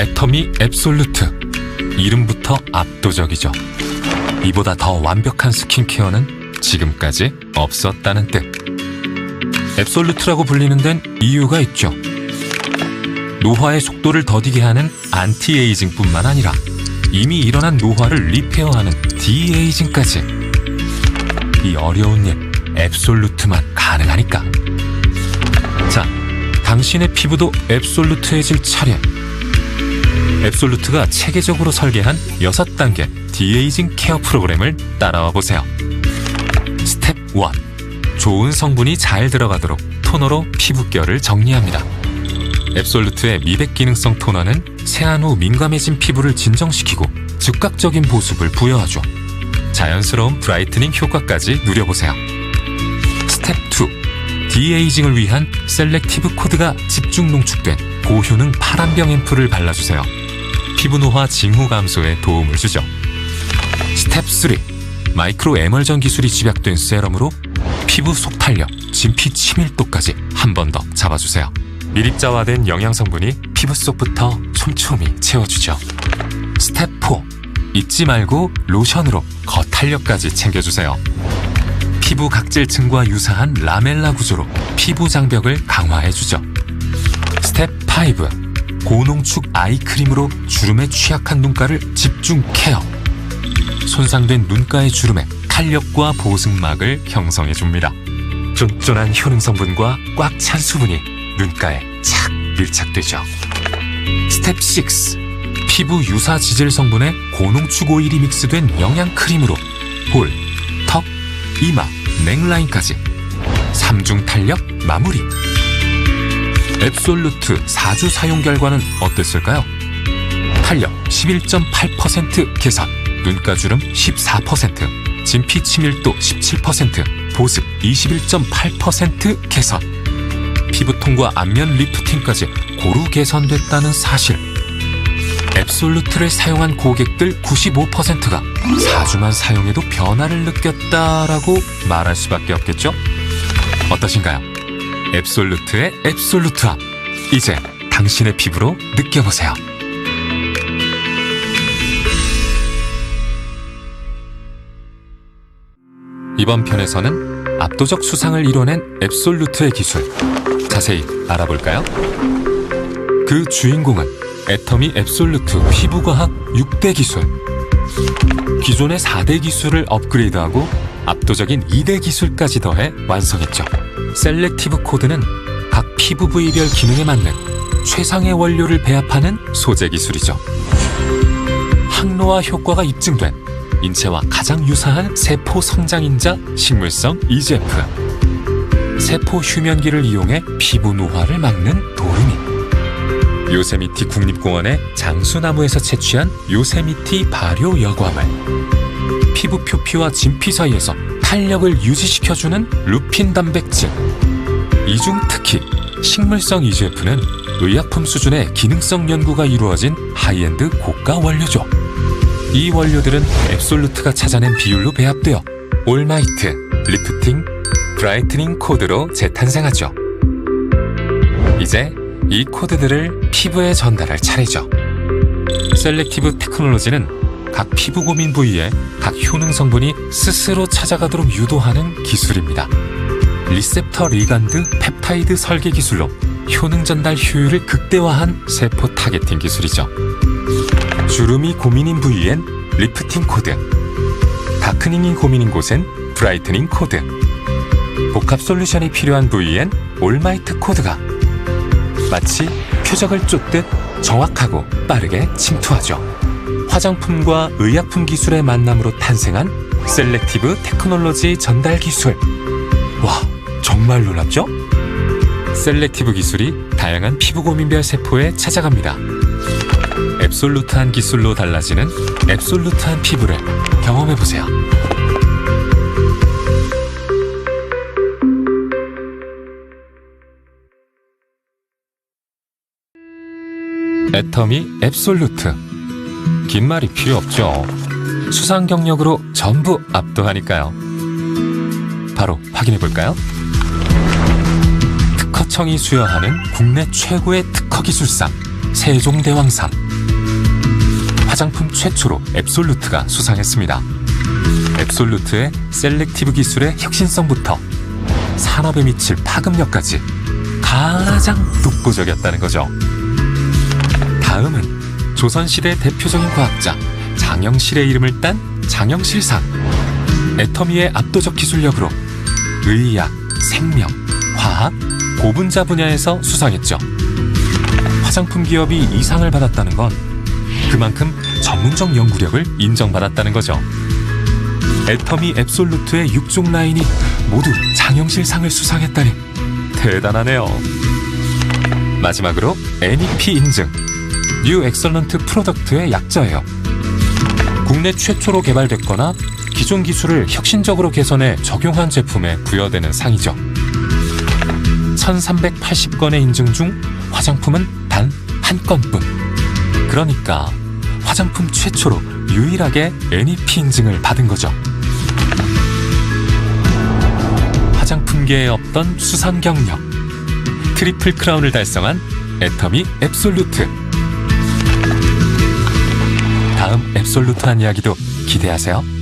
애터미 앱솔루트. 이름부터 압도적이죠. 이보다 더 완벽한 스킨케어는 지금까지 없었다는 뜻. 앱솔루트라고 불리는 데는 이유가 있죠. 노화의 속도를 더디게 하는 안티에이징뿐만 아니라 이미 일어난 노화를 리페어하는 디에이징까지. 이 어려운 일 앱솔루트만 가능하니까. 자, 당신의 피부도 앱솔루트해질 차례. 앱솔루트가 체계적으로 설계한 6단계 디에이징 케어 프로그램을 따라와 보세요. 스텝 1. 좋은 성분이 잘 들어가도록 토너로 피부결을 정리합니다. 앱솔루트의 미백 기능성 토너는 세안 후 민감해진 피부를 진정시키고 즉각적인 보습을 부여하죠. 자연스러운 브라이트닝 효과까지 누려보세요. 스텝 2. 디에이징을 위한 셀렉티브 코드가 집중 농축된 고효능 파란병 앰플을 발라주세요. 피부 노화 징후 감소에 도움을 주죠. 스텝 3. 마이크로 에멀전 기술이 집약된 세럼으로 피부 속탄력, 진피 치밀도까지 한 번 더 잡아주세요. 미립자화된 영양 성분이 피부 속부터 촘촘히 채워주죠. 스텝 4. 잊지 말고 로션으로 겉탄력까지 챙겨주세요. 피부 각질층과 유사한 라멜라 구조로 피부 장벽을 강화해주죠. 스텝 5. 고농축 아이크림으로 주름에 취약한 눈가를 집중 케어. 손상된 눈가의 주름에 탄력과 보습막을 형성해 줍니다. 쫀쫀한 효능 성분과 꽉 찬 수분이 눈가에 착 밀착되죠. 스텝 6. 피부 유사 지질 성분의 고농축 오일이 믹스된 영양 크림으로 볼, 턱, 이마, 넥라인까지 3중 탄력 마무리. 앱솔루트 4주 사용 결과는 어땠을까요? 탄력 11.8% 개선, 눈가주름 14%, 진피 치밀도 17%, 보습 21.8% 개선. 피부톤과 안면 리프팅까지 고루 개선됐다는 사실. 앱솔루트를 사용한 고객들 95%가 4주만 사용해도 변화를 느꼈다라고 말할 수밖에 없겠죠? 어떠신가요? 앱솔루트의 앱솔루트함. 이제 당신의 피부로 느껴보세요. 이번 편에서는 압도적 수상을 이뤄낸 앱솔루트의 기술 자세히 알아볼까요? 그 주인공은 애터미 앱솔루트 피부과학 6대 기술 기존의 4대 기술을 업그레이드하고 압도적인 2대 기술까지 더해 완성했죠. 셀렉티브 코드는 각 피부 부위별 기능에 맞는 최상의 원료를 배합하는 소재 기술이죠. 항노화 효과가 입증된 인체와 가장 유사한 세포 성장인자 식물성 EGF. 세포 휴면기를 이용해 피부 노화를 막는 도루미. 요세미티 국립공원의 장수나무에서 채취한 요세미티 발효 여과물. 피부 표피와 진피 사이에서 탄력을 유지시켜주는 루핀 단백질. 이 중 특히 식물성 EGF는 의약품 수준의 기능성 연구가 이루어진 하이엔드 고가 원료죠. 이 원료들은 앱솔루트가 찾아낸 비율로 배합되어 올마이트, 리프팅, 브라이트닝 코드로 재탄생하죠. 이제 이 코드들을 피부에 전달할 차례죠. 셀렉티브 테크놀로지는 각 피부 고민 부위에 각 효능 성분이 스스로 찾아가도록 유도하는 기술입니다. 리셉터 리간드 펩타이드 설계 기술로 효능 전달 효율을 극대화한 세포 타겟팅 기술이죠. 주름이 고민인 부위엔 리프팅 코드, 다크닝이 고민인 곳엔 브라이트닝 코드, 복합 솔루션이 필요한 부위엔 올마이트 코드가 마치 표적을 쫓듯 정확하고 빠르게 침투하죠. 화장품과 의약품 기술의 만남으로 탄생한 셀렉티브 테크놀로지 전달 기술. 와, 정말 놀랍죠? 셀렉티브 기술이 다양한 피부 고민별 세포에 찾아갑니다. 앱솔루트한 기술로 달라지는 앱솔루트한 피부를 경험해 보세요. 애터미 앱솔루트. 긴 말이 필요 없죠. 수상 경력으로 전부 압도하니까요. 바로 확인해 볼까요? 특허청이 수여하는 국내 최고의 특허 기술상 세종대왕상. 화장품 최초로 앱솔루트가 수상했습니다. 앱솔루트의 셀렉티브 기술의 혁신성부터 산업에 미칠 파급력까지 가장 독보적이었다는 거죠. 조선시대 대표적인 과학자 장영실의 이름을 딴 장영실상. 애터미의 압도적 기술력으로 의학, 생명, 화학, 고분자 분야에서 수상했죠. 화장품 기업이 이 상을 받았다는 건 그만큼 전문적 연구력을 인정받았다는 거죠. 애터미 앱솔루트의 6종 라인이 모두 장영실 상을 수상했다니 대단하네요. 마지막으로 NEP 인증, 뉴 엑설런트 프로덕트의 약자예요. 국내 최초로 개발됐거나 기존 기술을 혁신적으로 개선해 적용한 제품에 부여되는 상이죠. 1380건의 인증 중 화장품은 단 한 건뿐. 그러니까 화장품 최초로 유일하게 NEP 인증을 받은 거죠. 화장품계에 없던 수상 경력. 트리플 크라운을 달성한 애터미 앱솔루트. 다음 앱솔루트한 이야기도 기대하세요.